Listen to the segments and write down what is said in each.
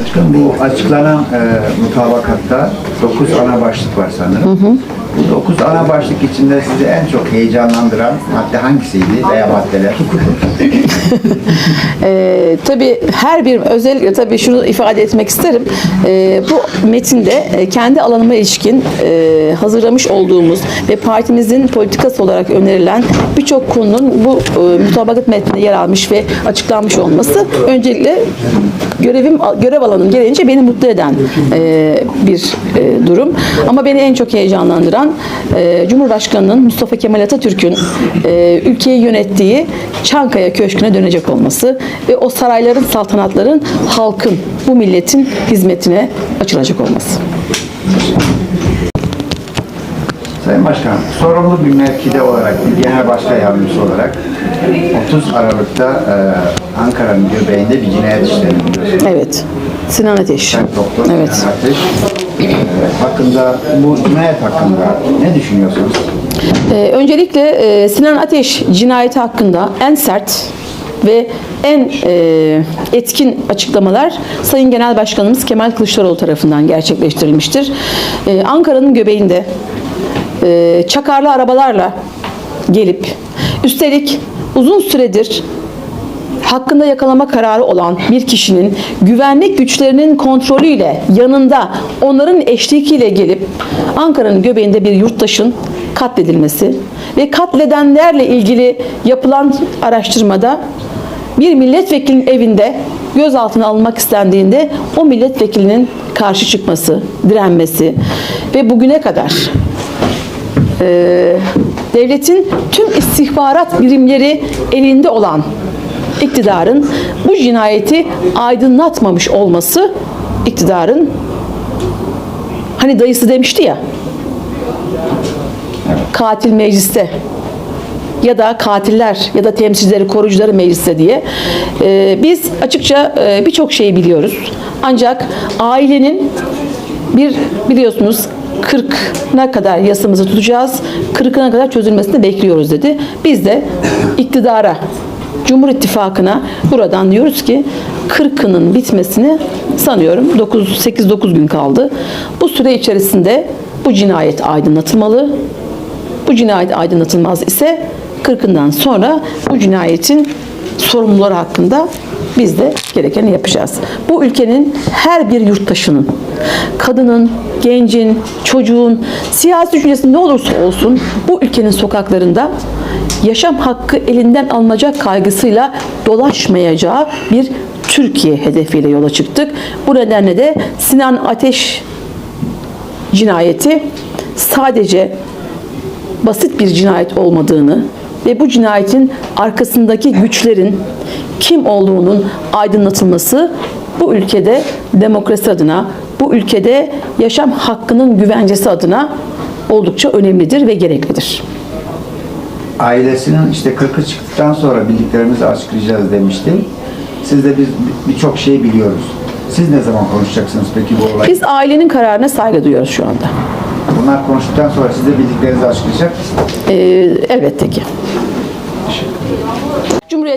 Başkanım bu açıklanan e, mutabakatta 9 ana başlık var sanırım. Bu 9 ana başlık içinde sizi en çok heyecanlandıran madde hangisiydi veya maddeler? Ee, tabii her bir özellikle tabii şunu ifade etmek isterim. Ee, bu metinde e, kendi alanıma ilişkin e, hazırlamış olduğumuz ve partimizin politikası olarak önerilen birçok konunun bu e, mutabakat metninde yer almış ve açıklanmış olması öncelikle görevim görev alanım gereğince beni mutlu eden e, bir e, durum. Ama beni en çok heyecanlandıran e, Cumhurbaşkanı'nın Mustafa Kemal Atatürk'ün e, ülkeyi yönettiği Çankaya Köşkü'ne dönecek olması ve o sarayların, saltanatların halkın, bu milletin hizmetine açılacak olması. Sayın Başkanım, sorumlu bir mevkide olarak, bir genel başkan yardımcısı olarak 30 Aralık'ta e, Ankara'nın göbeğinde bir cinayet işlendi biliyorsunuz. Evet. Sinan Ateş. Sen doktor Evet. Sinan Ateş. E, hakkında, bu cinayet hakkında ne düşünüyorsunuz? Ee, öncelikle e, Sinan Ateş cinayeti hakkında en sert ve en e, etkin açıklamalar Sayın Genel Başkanımız Kemal Kılıçdaroğlu tarafından gerçekleştirilmiştir. Ee, Ankara'nın göbeğinde e, çakarlı arabalarla gelip üstelik uzun süredir hakkında yakalama kararı olan bir kişinin güvenlik güçlerinin kontrolüyle yanında onların eşliğiyle gelip Ankara'nın göbeğinde bir yurttaşın katledilmesi ve katledenlerle ilgili yapılan araştırmada bir milletvekilinin evinde gözaltına alınmak istendiğinde o milletvekilinin karşı çıkması, direnmesi ve bugüne kadar e, devletin tüm istihbarat birimleri elinde olan iktidarın bu cinayeti aydınlatmamış olması iktidarın hani dayısı demişti ya katil mecliste ya da katiller ya da temsilcileri, koruyucuları mecliste diye. Ee, biz açıkça e, birçok şeyi biliyoruz. Ancak ailenin bir biliyorsunuz 40'na kadar yasamızı tutacağız. 40'ına kadar çözülmesini bekliyoruz dedi. Biz de iktidara Cumhur İttifakı'na buradan diyoruz ki 40'ının bitmesini sanıyorum 9 8 9 gün kaldı. Bu süre içerisinde bu cinayet aydınlatılmalı. Bu cinayet aydınlatılmaz ise 40'ından sonra bu cinayetin sorumluları hakkında biz de gerekeni yapacağız. Bu ülkenin her bir yurttaşının, kadının, gencin, çocuğun, siyasi düşüncesi ne olursa olsun bu ülkenin sokaklarında yaşam hakkı elinden alınacak kaygısıyla dolaşmayacağı bir Türkiye hedefiyle yola çıktık. Bu nedenle de Sinan Ateş cinayeti sadece basit bir cinayet olmadığını ve bu cinayetin arkasındaki güçlerin kim olduğunun aydınlatılması bu ülkede demokrasi adına, bu ülkede yaşam hakkının güvencesi adına oldukça önemlidir ve gereklidir. Ailesinin işte 40'ı çıktıktan sonra bildiklerimizi açıklayacağız demişti. Siz de biz birçok şeyi biliyoruz. Siz ne zaman konuşacaksınız peki bu olay? Biz ailenin kararına saygı duyuyoruz şu anda. Bunlar konuştuktan sonra siz de bildiklerinizi açıklayacak mısınız? Ee, elbette ki.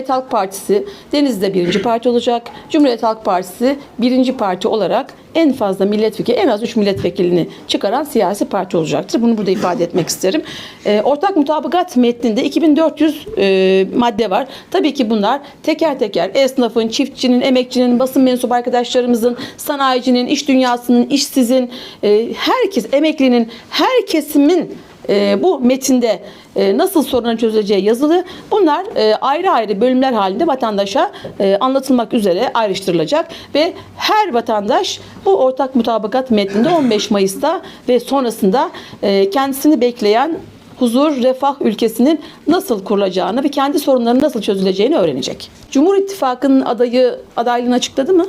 Cumhuriyet Halk Partisi Denizli'de birinci parti olacak. Cumhuriyet Halk Partisi birinci parti olarak en fazla milletvekili, en az 3 milletvekilini çıkaran siyasi parti olacaktır. Bunu burada ifade etmek isterim. Ee, ortak mutabakat metninde 2400 e, madde var. Tabii ki bunlar teker teker esnafın, çiftçinin, emekçinin, basın mensubu arkadaşlarımızın, sanayicinin, iş dünyasının, işsizin, e, herkes, emeklinin, her kesimin e, bu metinde e, nasıl sorunun çözüleceği yazılı. Bunlar e, ayrı ayrı bölümler halinde vatandaşa e, anlatılmak üzere ayrıştırılacak ve her vatandaş bu ortak mutabakat metninde 15 Mayıs'ta ve sonrasında e, kendisini bekleyen huzur, refah ülkesinin nasıl kurulacağını ve kendi sorunlarının nasıl çözüleceğini öğrenecek. Cumhur İttifakı'nın adayı adaylığını açıkladı mı?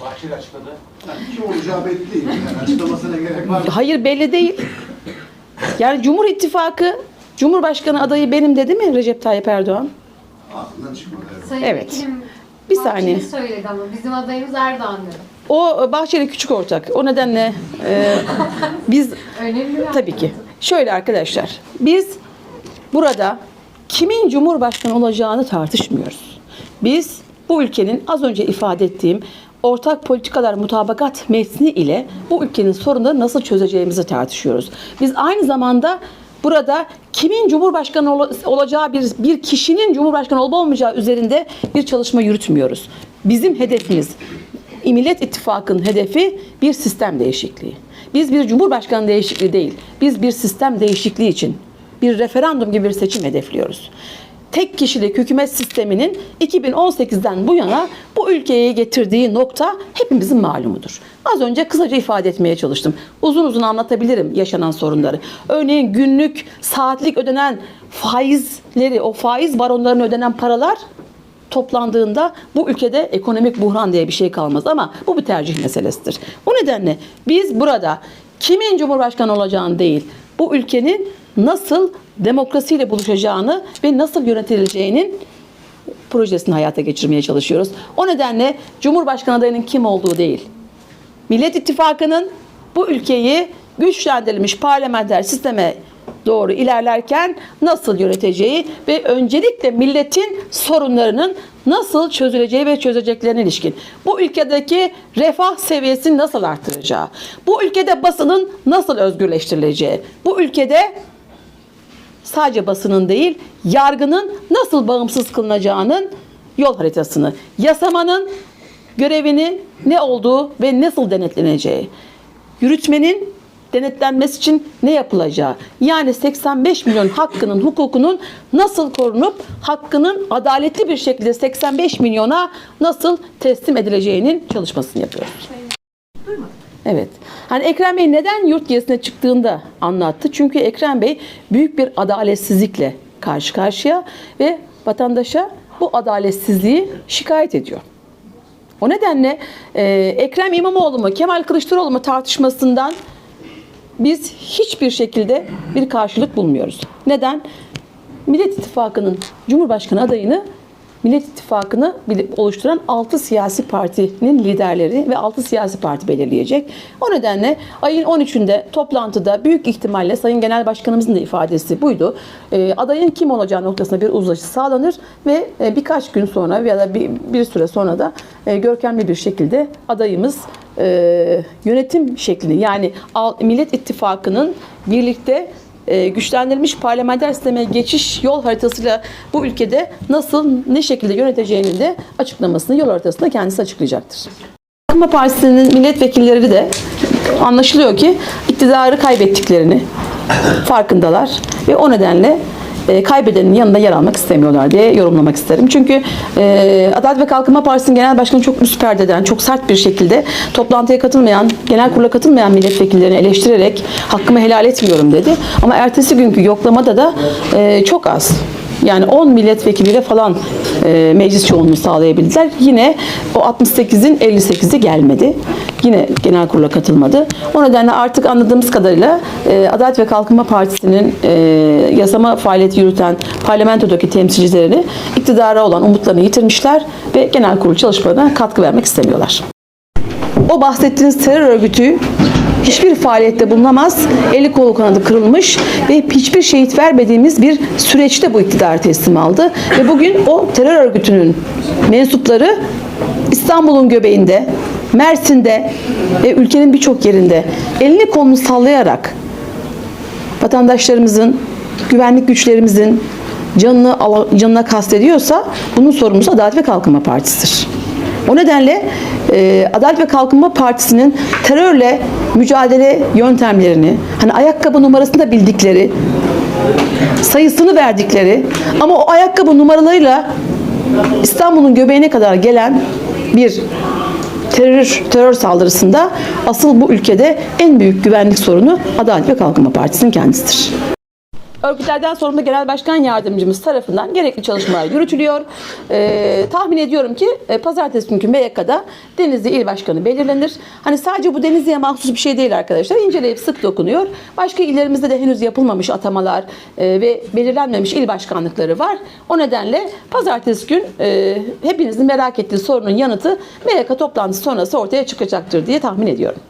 Bahçeli açıkladı. Yani kim olacağı belli değil. Yani açıklamasına gerek var mı? Hayır belli değil. Yani Cumhur İttifakı Cumhurbaşkanı adayı benim dedi mi Recep Tayyip Erdoğan? Ağzından çıkmadı. Evet. Sayın Evet. Vekilim, Bir Bahçeli saniye. söyledi ama bizim adayımız Erdoğan dedi. O Bahçeli küçük ortak. O nedenle e, biz Önemli bir tabii ki. Şöyle arkadaşlar. Biz burada kimin Cumhurbaşkanı olacağını tartışmıyoruz. Biz bu ülkenin az önce ifade ettiğim ortak politikalar mutabakat metni ile bu ülkenin sorunları nasıl çözeceğimizi tartışıyoruz. Biz aynı zamanda burada kimin cumhurbaşkanı ol- olacağı bir bir kişinin cumhurbaşkanı olup olmayacağı üzerinde bir çalışma yürütmüyoruz. Bizim hedefimiz Millet İttifakı'nın hedefi bir sistem değişikliği. Biz bir cumhurbaşkanı değişikliği değil, biz bir sistem değişikliği için bir referandum gibi bir seçim hedefliyoruz. Tek kişilik hükümet sisteminin 2018'den bu yana bu ülkeye getirdiği nokta hepimizin malumudur. Az önce kısaca ifade etmeye çalıştım. Uzun uzun anlatabilirim yaşanan sorunları. Örneğin günlük, saatlik ödenen faizleri, o faiz baronlarına ödenen paralar toplandığında bu ülkede ekonomik buhran diye bir şey kalmaz ama bu bir tercih meselesidir. O nedenle biz burada kimin cumhurbaşkanı olacağını değil, bu ülkenin nasıl demokrasiyle buluşacağını ve nasıl yönetileceğinin projesini hayata geçirmeye çalışıyoruz. O nedenle Cumhurbaşkanı adayının kim olduğu değil, Millet İttifakı'nın bu ülkeyi güçlendirilmiş parlamenter sisteme doğru ilerlerken nasıl yöneteceği ve öncelikle milletin sorunlarının nasıl çözüleceği ve çözeceklerine ilişkin. Bu ülkedeki refah seviyesini nasıl artıracağı, bu ülkede basının nasıl özgürleştirileceği, bu ülkede sadece basının değil, yargının nasıl bağımsız kılınacağının yol haritasını, yasamanın görevinin ne olduğu ve nasıl denetleneceği, yürütmenin denetlenmesi için ne yapılacağı, yani 85 milyon hakkının, hukukunun nasıl korunup hakkının adaletli bir şekilde 85 milyona nasıl teslim edileceğinin çalışmasını yapıyoruz. Evet. Hani Ekrem Bey neden yurt gezisine çıktığında anlattı. Çünkü Ekrem Bey büyük bir adaletsizlikle karşı karşıya ve vatandaşa bu adaletsizliği şikayet ediyor. O nedenle e, Ekrem İmamoğlu mu Kemal Kılıçdaroğlu mu tartışmasından biz hiçbir şekilde bir karşılık bulmuyoruz. Neden? Millet İttifakı'nın Cumhurbaşkanı adayını Millet İttifakı'nı oluşturan 6 siyasi partinin liderleri ve 6 siyasi parti belirleyecek. O nedenle ayın 13'ünde toplantıda büyük ihtimalle Sayın Genel Başkanımızın da ifadesi buydu. Ee, adayın kim olacağı noktasında bir uzlaşı sağlanır ve e, birkaç gün sonra ya da bir, bir süre sonra da e, görkemli bir şekilde adayımız e, yönetim şeklini yani Millet İttifakı'nın birlikte e, güçlendirilmiş parlamenter sisteme geçiş yol haritasıyla bu ülkede nasıl ne şekilde yöneteceğinin de açıklamasını yol haritasında kendisi açıklayacaktır. Kalkınma Partisi'nin milletvekilleri de anlaşılıyor ki iktidarı kaybettiklerini farkındalar ve o nedenle e, kaybedenin yanında yer almak istemiyorlar diye yorumlamak isterim. Çünkü e, Adalet ve Kalkınma Partisi'nin genel başkanı çok üst perdeden, çok sert bir şekilde toplantıya katılmayan, genel kurula katılmayan milletvekillerini eleştirerek hakkımı helal etmiyorum dedi. Ama ertesi günkü yoklamada da e, çok az. Yani 10 milletvekiliyle falan e, meclis çoğunluğu sağlayabildiler. Yine o 68'in 58'i gelmedi. Yine genel kurula katılmadı. O nedenle artık anladığımız kadarıyla e, Adalet ve Kalkınma Partisi'nin e, yasama faaliyeti yürüten parlamentodaki temsilcilerini iktidara olan umutlarını yitirmişler ve genel kurul çalışmalarına katkı vermek istemiyorlar. O bahsettiğiniz terör örgütü hiçbir faaliyette bulunamaz, eli kolu kanadı kırılmış ve hiçbir şehit vermediğimiz bir süreçte bu iktidar teslim aldı. Ve bugün o terör örgütünün mensupları İstanbul'un göbeğinde, Mersin'de ve ülkenin birçok yerinde elini kolunu sallayarak vatandaşlarımızın, güvenlik güçlerimizin canını canına kastediyorsa bunun sorumlusu Adalet ve Kalkınma Partisi'dir. O nedenle e, Adalet ve Kalkınma Partisi'nin terörle mücadele yöntemlerini, hani ayakkabı numarasını da bildikleri, sayısını verdikleri ama o ayakkabı numaralarıyla İstanbul'un göbeğine kadar gelen bir terör terör saldırısında asıl bu ülkede en büyük güvenlik sorunu Adalet ve Kalkınma Partisi'nin kendisidir. Örgütlerden sorumlu Genel Başkan Yardımcımız tarafından gerekli çalışmalar yürütülüyor. Ee, tahmin ediyorum ki e, pazartesi günkü MYK'da Denizli İl Başkanı belirlenir. Hani sadece bu Denizli'ye mahsus bir şey değil arkadaşlar. İnceleyip sık dokunuyor. Başka illerimizde de henüz yapılmamış atamalar e, ve belirlenmemiş il başkanlıkları var. O nedenle pazartesi gün e, hepinizin merak ettiği sorunun yanıtı MYK toplantısı sonrası ortaya çıkacaktır diye tahmin ediyorum.